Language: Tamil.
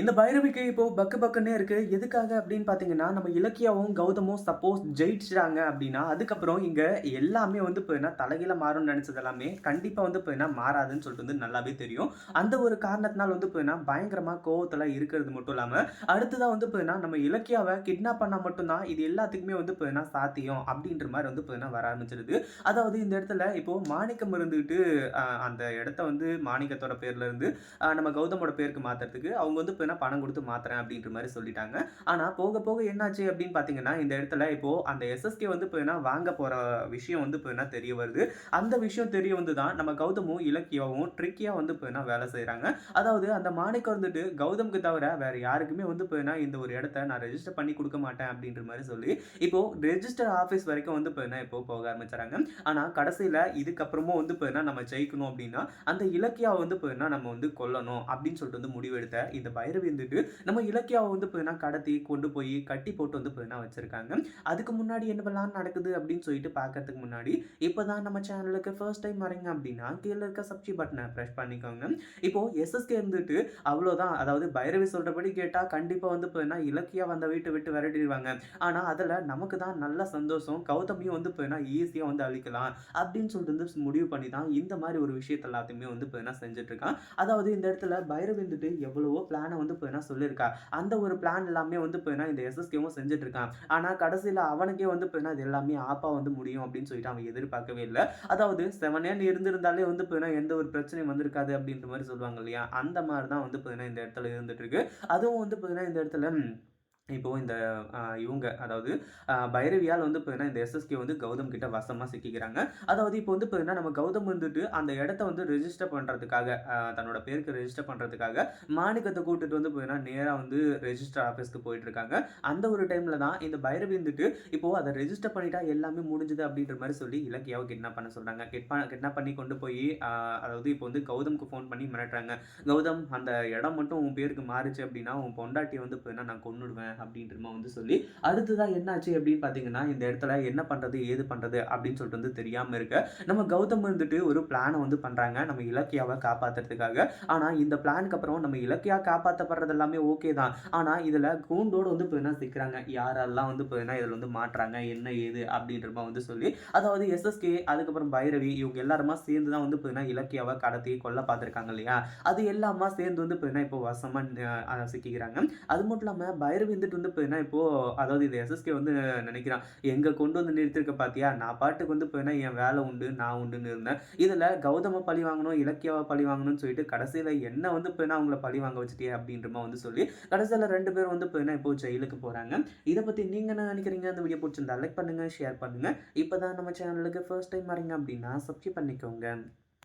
இந்த பைரவிக்கு இப்போ பக்கு பக்குன்னே இருக்கு. எதுக்காக அப்படின்னு பார்த்தீங்கன்னா நம்ம இலக்கியாவும் கௌதமும் சப்போஸ் ஜெயிச்சிட்டாங்க அப்படின்னா அதுக்கப்புறம் இங்க எல்லாமே வந்து இப்போ என்ன மாறும்னு நினைச்சது எல்லாமே கண்டிப்பா வந்து இப்போ என்ன மாறாதுன்னு சொல்லிட்டு வந்து நல்லாவே தெரியும். அந்த ஒரு காரணத்தினால வந்து இப்போ என்ன பயங்கரமா கோவத்துல இருக்கிறது மட்டும் இல்லாம அடுத்ததா வந்து இப்போ என்ன நம்ம இலக்கியாவை கிட்னாப் பண்ணா மட்டும்தான் இது எல்லாத்துக்குமே வந்து இப்போ என்ன சாத்தியம் அப்படின்ற மாதிரி வந்து இப்போ என்ன வர ஆரம்பிச்சிருது. அதாவது இந்த இடத்துல இப்போ மாணிக்கம் இருந்துகிட்டு அந்த இடத்த வந்து மாணிக்கத்தோட பேர்ல இருந்து நம்ம கௌதமோட பேருக்கு மாத்துறதுக்கு அவங்க வந்து வேணால் பணம் கொடுத்து மாத்துறேன் அப்படின்ற மாதிரி சொல்லிட்டாங்க. ஆனால் போக போக என்னாச்சு அப்படின்னு பார்த்தீங்கன்னா இந்த இடத்துல இப்போ அந்த எஸ்எஸ்கே வந்து இப்போ என்ன வாங்க போகிற விஷயம் வந்து இப்போ என்ன தெரிய வருது. அந்த விஷயம் தெரிய வந்து தான் நம்ம கௌதமும் இலக்கியாவும் ட்ரிக்கியாக வந்து இப்போ என்ன வேலை செய்கிறாங்க அதாவது அந்த மாணிக்கம் வந்துட்டு கௌதம்க்கு தவிர வேறு யாருக்குமே வந்து இப்போ என்ன இந்த ஒரு இடத்த நான் ரெஜிஸ்டர் பண்ணி கொடுக்க மாட்டேன் அப்படின்ற மாதிரி சொல்லி இப்போ ரெஜிஸ்டர் ஆஃபீஸ் வரைக்கும் வந்து இப்போ என்ன இப்போ போக ஆரம்பிச்சுறாங்க. ஆனால் கடைசியில் இதுக்கப்புறமும் வந்து இப்போ என்ன நம்ம ஜெயிக்கணும் அப்படின்னா அந்த இலக்கியாவை வந்து இப்போ என்ன நம்ம வந்து கொல்லணும் அப்படின்னு சொல்லிட்டு வந்து முடிவெடுத்த இந்த பைரவி இருந்துட்டு நம்ம இலக்கியாவை வந்து இப்போ கடத்தி கொண்டு போய் கட்டி போட்டு வந்து பார்த்தீங்கன்னா வச்சிருக்காங்க. அதுக்கு முன்னாடி என்னவெல்லாம் நடக்குது அப்படின்னு சொல்லிட்டு பார்க்கறதுக்கு முன்னாடி இப்போதான் நம்ம சேனலுக்கு ஃபர்ஸ்ட் டைம் வரீங்க அப்படின்னா கீழே இருக்க சப்ஸ்டி பட்டனை ப்ரெஷ் பண்ணிக்கோங்க. இப்போ எஸ்எஸ்கே இருந்துட்டு அவ்வளோதான் அதாவது பைரவி சொல்றபடி கேட்டா கண்டிப்பாக வந்து பார்த்தீங்கன்னா இலக்கியா வந்த வீட்டை விட்டு விரட்டிடுவாங்க. ஆனா அதுல நமக்கு தான் நல்ல சந்தோஷம் கௌதமியும் வந்து இப்போ என்ன வந்து அழிக்கலாம் அப்படின்னு சொல்லிட்டு வந்து முடிவு பண்ணி தான் இந்த மாதிரி ஒரு விஷயத்த எல்லாத்தையுமே வந்து இப்போ என்ன செஞ்சுட்டு இருக்கான். அதாவது இந்த இடத்துல பைரவி வந்துட்டு எவ்வளவோ பிளானை வந்து இப்போ என்ன சொல்லியிருக்கா அந்த ஒரு பிளான் எல்லாமே வந்து இப்போ என்ன இந்த எஸ்எஸ்கேவும் செஞ்சுட்டு இருக்கான் ஆனால் கடைசியில் அவனுக்கே வந்து இப்போ என்ன இது எல்லாமே ஆப்பா வந்து முடியும் அப்படின்னு சொல்லிட்டு அவன் எதிர்பார்க்கவே இல்லை. அதாவது செவன் செவனேன்னு இருந்திருந்தாலே வந்து இப்போ எந்த ஒரு பிரச்சனையும் வந்திருக்காது அப்படின்ற மாதிரி சொல்லுவாங்க இல்லையா? அந்த மாதிரி தான் வந்து இப்போ இந்த இடத்துல இருந்துட்டு இருக்கு அதுவும் வந்து இப்போ இந்த இடத்துல இப்போது இந்த இவங்க அதாவது பைரவியால் வந்து பார்த்தீங்கன்னா இந்த எஸ்எஸ்கே வந்து கௌதம் கிட்ட வசமாக சிக்கிக்கிறாங்க. அதாவது இப்போ வந்து பார்த்தீங்கன்னா நம்ம கௌதம் வந்துட்டு அந்த இடத்த வந்து ரெஜிஸ்டர் பண்ணுறதுக்காக தன்னோட பேருக்கு ரெஜிஸ்டர் பண்ணுறதுக்காக மாணிக்கத்தை கூட்டிட்டு வந்து பார்த்தீங்கன்னா நேராக வந்து ரெஜிஸ்டர் ஆஃபீஸ்க்கு போயிட்டு இருக்காங்க அந்த ஒரு டைமில் தான் இந்த பைரவி வந்துட்டு இப்போது அதை ரெஜிஸ்டர் பண்ணிட்டா எல்லாமே முடிஞ்சுது அப்படின்ற மாதிரி சொல்லி இலக்கியாவை கிட்னாப் பண்ண சொல்கிறாங்க கிட்பா கிட்னாப் பண்ணி கொண்டு போய் அதாவது இப்போ வந்து கௌதம்க்கு ஃபோன் பண்ணி மிரட்டுறாங்க. கௌதம் அந்த இடம் மட்டும் உன் பேருக்கு மாறுச்சு அப்படின்னா உன் பொண்டாட்டியை வந்து இப்போ என்ன நான் கொண்டுடுவேன் அப்படின்றமா வந்து சொல்லி அடுத்ததான் என்னாச்சு அப்படின்னு பார்த்தீங்கன்னா இந்த இடத்துல என்ன பண்ணுறது ஏது பண்ணுறது அப்படின்னு சொல்லிட்டு வந்து தெரியாமல் இருக்க நம்ம கௌதம் வந்துட்டு ஒரு பிளானை வந்து பண்ணுறாங்க நம்ம இலக்கியாவை காப்பாற்றுறதுக்காக ஆனால் இந்த பிளானுக்கு அப்புறம் நம்ம இலக்கியா காப்பாற்றப்படுறது எல்லாமே ஓகே தான். ஆனால் இதில் கூண்டோடு வந்து இப்போ என்ன சிக்கிறாங்க? யாரெல்லாம் வந்து இப்போ என்ன இதில் வந்து மாட்டுறாங்க? என்ன ஏது அப்படின்றமா வந்து சொல்லி அதாவது எஸ்எஸ்கே அதுக்கப்புறம் பைரவி இவங்க எல்லாருமா சேர்ந்து தான் வந்து பார்த்தீங்கன்னா இலக்கியாவை கடத்தி கொல்ல பார்த்துருக்காங்க இல்லையா? அது எல்லாமா சேர்ந்து வந்து பார்த்தீங்கன்னா இப்போ வசமாக சிக்கிக்கிறாங்க. அது மட்டும் இல்லாமல் பைரவி வந்துட்டு வந்து இப்போ இப்போது அதாவது இது எஸ்எஸ்கே வந்து நினைக்கிறான். எங்கே கொண்டு வந்து நிறுத்திருக்க பார்த்தியா நான் பாட்டுக்கு வந்து இப்போ என்ன என் வேலை உண்டு நான் உண்டுன்னு இருந்தேன். இதில் கௌதம பழி வாங்கணும் இலக்கியாவை பழி வாங்கணும்னு சொல்லிட்டு கடைசியில் என்ன வந்து இப்போ என்ன அவங்கள பழி வாங்க வச்சுட்டே அப்படின்றமா வந்து சொல்லி கடைசியில் ரெண்டு பேரும் வந்து இப்போ என்ன இப்போ ஜெயிலுக்கு போகிறாங்க இதை பற்றி நீங்கள் என்ன நினைக்கிறீங்க? அந்த வீடியோ பிடிச்சிருந்தா லைக் பண்ணுங்கள் ஷேர் பண்ணுங்கள் இப்போ தான் நம்ம சேனலுக்கு ஃபர்ஸ்ட் டைம் வரீங்க அப்படின்னா சப்ஸ்கிரைப் பண்ணிக்கோங்க.